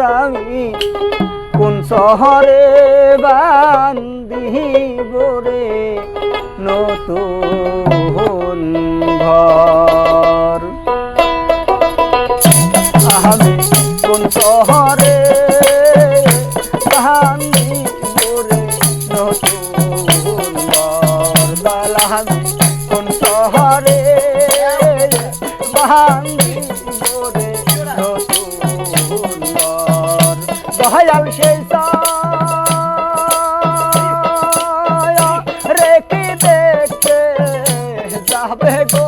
আমি কোন শহরে বান্দিব রে? নতুন ঘর। আমি কোন শহরে বান্দিব রে? নতুন ঘর। বালা কোন শহরে বান্দি দয়াল সেই রেখে দেখতে যাবে গো।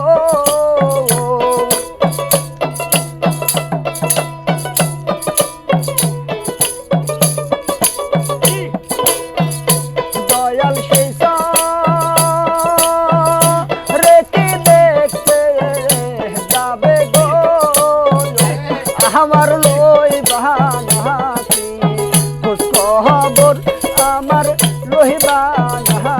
ಶಿವಾಯ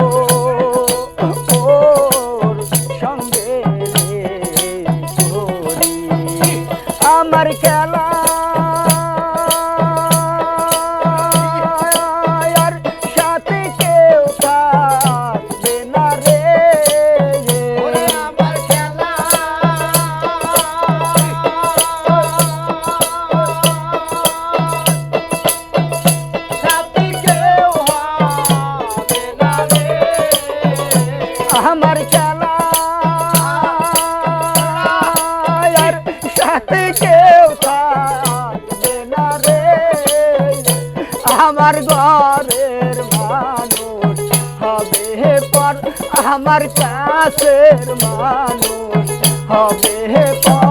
কেউ থাকবে না রে। আমার ঘরের মানুষ হবে পর আমার কাছের মানুষ হবে পর।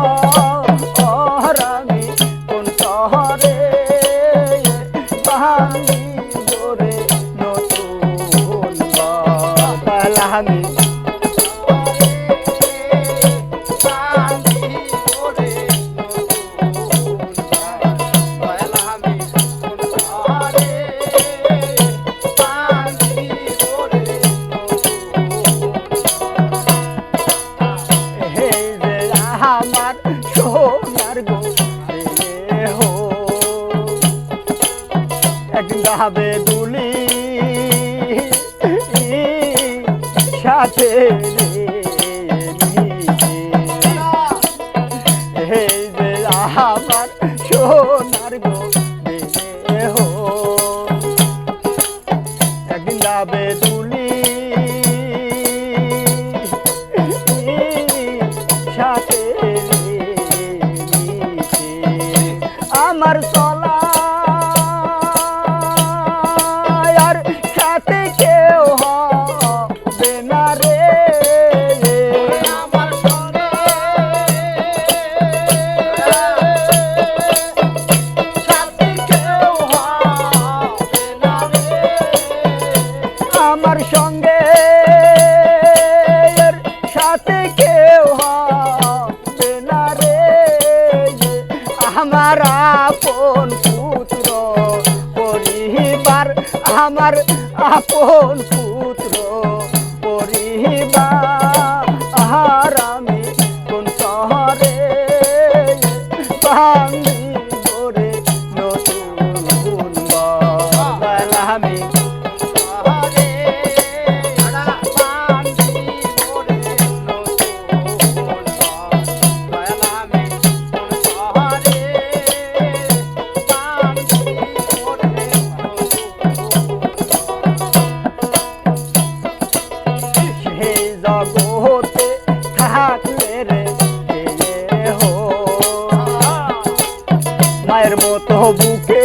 রে। আমার আপন পুত্র। মতো বুকে